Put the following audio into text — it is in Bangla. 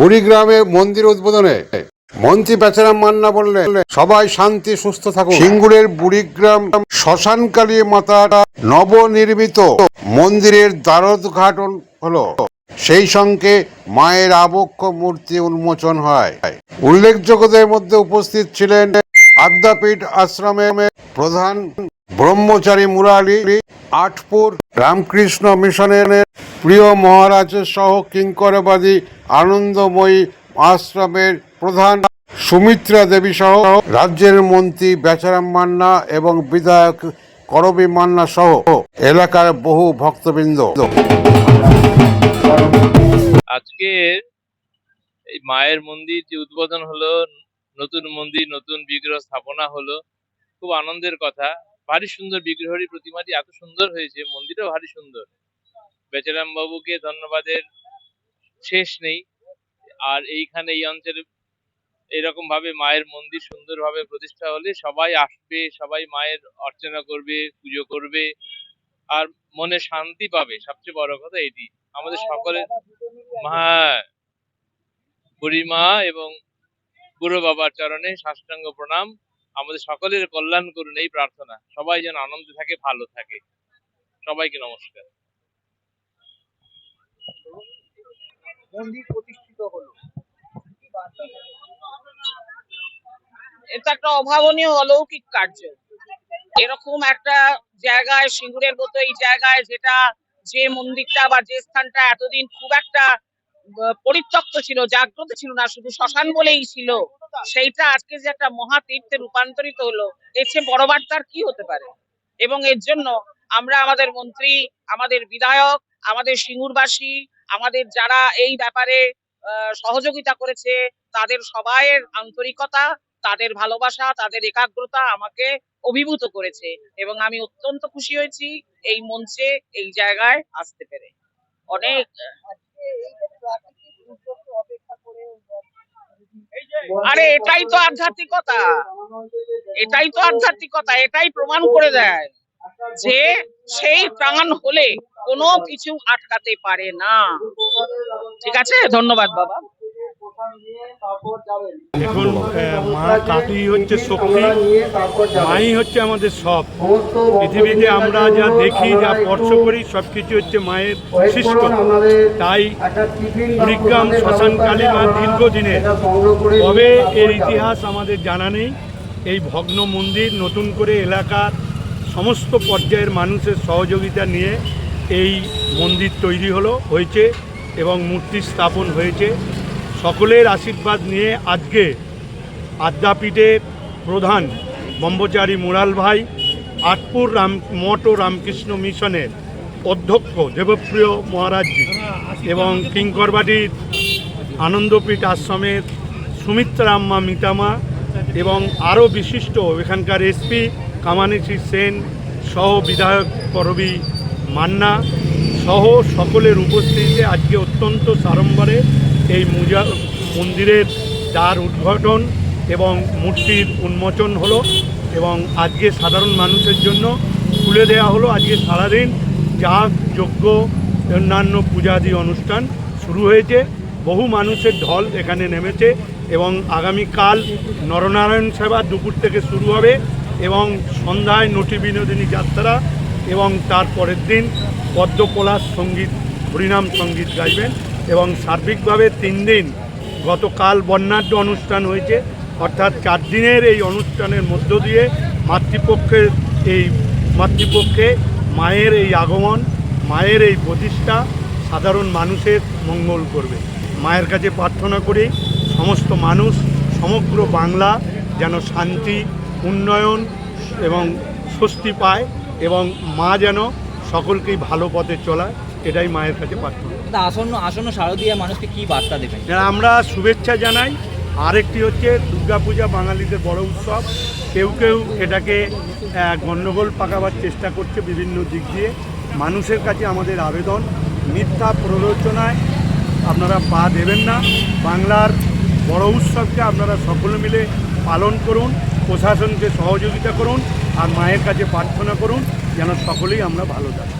বুড়িগ্রামে মন্দির উদ্বোধনে মন্ত্রী বেচারাম মান্না বললেন, সবাই শান্তি, সুস্থ থাকুন। সিঙ্গুরের বুড়িগ্রাম শ্মশানকালী মাতার নবনির্মিত মন্দিরের দ্বারোদ্ঘাটন হলো। সেই সঙ্গে মায়ের আবক্ষ মূর্তি উন্মোচন হয়। উল্লেখযোগ্যদের মধ্যে উপস্থিত ছিলেন আদ্যাপীঠ আশ্রমের প্রধান ব্রহ্মচারী মুরালি, আটপুর রামকৃষ্ণ মিশনের প্রিয় মহারাজের সহ কিঙ্করবাদী আনন্দময়ী আশ্রমের প্রধান সুমিত্রা দেবী সহ রাজ্যের মন্ত্রী বেচারাম মান্না এবং বিধায়ক করবী মান্না সহ এলাকার বহু ভক্তবৃন্দ। আজকে এই মায়ের মন্দির যে উদ্বোধন হলো, নতুন মন্দির, নতুন বিগ্রহ স্থাপনা হলো, খুব আনন্দের কথা। ভারী সুন্দর বিগ্রহটি প্রতিমাটি এত সুন্দর হয়েছে, মন্দিরও ভারী সুন্দর। বেচারাম বাবুকে ধন্যবাদের শেষ নেই। আর এইখানে এই অঞ্চলে এরকম ভাবে মায়ের মন্দির সুন্দরভাবে প্রতিষ্ঠা হলে সবাই আসবে সবাই মায়ের অর্চনা করবে পুজো করবে। আর মনে শান্তি পাবে। সবচেয়ে বড় কথা এটি। আমাদের সকলের হ্যাঁ বুড়িমা এবং বুড়ো বাবার চরণে সাষ্টাঙ্গ প্রণাম। আমাদের সকলের কল্যাণ করুন এই প্রার্থনা। সবাই যেন আনন্দে থাকে ভালো থাকে। সবাইকে নমস্কার। মন্দির প্রতিষ্ঠিত হলো। এটা একটা অভাবনীয় অলৌকিক কার্য। এরকম একটা জায়গায়, সিঙ্গুরের মতো এই জায়গায় যেটা যে মন্দিরটা বা যে স্থানটা এতদিন খুব একটা পরিত্যক্ত ছিল, জাগ্রত ছিল না, শুধু শ্মশান বলেই ছিল, সেইটা আজকে যে একটা মহাতীর্থে রূপান্তরিত হলো, এর চেয়ে বড় বার্তার কি হতে পারে? এবং এর জন্য আমরা আমাদের মন্ত্রী, আমাদের বিধায়ক, আমাদের সিঙ্গুরবাসী আমাদের যারা এই ব্যাপারে সহযোগিতা করেছে, তাদের সবাইয়ের আন্তরিকতা, তাদের ভালোবাসা, তাদের একাগ্রতা আমাকে অভিভূত করেছে এবং আমি অত্যন্ত খুশি হয়েছি এই মঞ্চে, এই জায়গায় আসতে পেরে। অনেক। আরে, এটাই তো আধ্যাত্মিকতা। এটাই তো আধ্যাত্মিকতা, এটাই প্রমাণ করে দেয় যে সেই প্রাণ হলে কোনো কিছু আটকাতে পারে না। ঠিক আছে? ধন্যবাদ, বাবা। এখন মা কালী হচ্ছে শক্তি মাই হচ্ছে আমাদের সব। পৃথিবীতে আমরা যা দেখি, যা স্পর্শ করি সব কিছু হচ্ছে মায়ের সৃষ্ট। তাই কুড়িগ্রাম শ্মশান কালী মা দীর্ঘদিনের। তবে এর ইতিহাস আমাদের জানা নেই। এই ভগ্ন মন্দির নতুন করে এলাকার সমস্ত পর্যায়ের মানুষের সহযোগিতা নিয়ে এই মন্দির তৈরি হলো, হয়েছে এবং মূর্তি স্থাপন হয়েছে। সকলের আশীর্বাদ নিয়ে আজকে আদ্যাপীঠের প্রধান ব্রহ্মচারী মুরাল ভাই, আটপুর রাম, মঠ ও রামকৃষ্ণ মিশনের অধ্যক্ষ দেবপ্রিয় মহারাজজি এবং কিঙ্করবাটির আনন্দপীঠ আশ্রমের সুমিত্রাম্মা মিতামা এবং আরও বিশিষ্ট এখানকার এসপি কামানিচি সেন সহ বিধায়ক করবী মান্না সহ সকলের উপস্থিতিতে আজকে অত্যন্ত সাড়ম্বরে এই মুজা, মন্দিরের দ্বার উদ্ঘাটন এবং মূর্তির উন্মোচন হলো এবং আজকে সাধারণ মানুষের জন্য খুলে দেওয়া হলো আজকে সারাদিন যাগ যজ্ঞ, অন্যান্য পূজাদি অনুষ্ঠান শুরু হয়েছে। বহু মানুষের ঢল এখানে নেমেছে এবং আগামীকাল নরনারায়ণ সেবা দুপুর থেকে শুরু হবে এবং সন্ধ্যায় নটি বিনোদিনী যাত্রা এবং তার পরের দিন পদ্মপলাশ সংগীত, হরিনাম সংগীত গাইবেন এবং সার্বিকভাবে তিন দিন গতকাল বর্ণাঢ্য অনুষ্ঠান হয়েছে। অর্থাৎ চার দিনের এই অনুষ্ঠানের মধ্য দিয়ে মাতৃপক্ষের এই মাতৃপক্ষে মায়ের এই আগমন, মায়ের এই প্রতিষ্ঠা সাধারণ মানুষের মঙ্গল করবে। মায়ের কাছে প্রার্থনা করি সমস্ত মানুষ, সমগ্র বাংলা যেন শান্তি, উন্নয়ন এবং স্বস্তি পায়। এবং মা যেন সকলকেই ভালো পথে চলায় এটাই মায়ের কাছে প্রার্থনা। আসন্ন আসন্ন শারদীয়া মানুষকে কি বার্তা দেবেন? যারা আমরা শুভেচ্ছা জানাই। আরেকটি হচ্ছে দুর্গাপূজা বাঙালিদের বড় উৎসব। কেউ কেউ এটাকে গণ্ডগোল পাকাবার চেষ্টা করছে বিভিন্ন দিক দিয়ে। মানুষের কাছে আমাদের আবেদন মিথ্যা প্ররোচনায় আপনারা পা দেবেন না। বাংলার বড় উৎসবকে আপনারা সকলে মিলে পালন করুন প্রশাসনকে সহযোগিতা করুন। আর মায়ের কাছে প্রার্থনা করুন যেন সকলেই আমরা ভালো থাকি।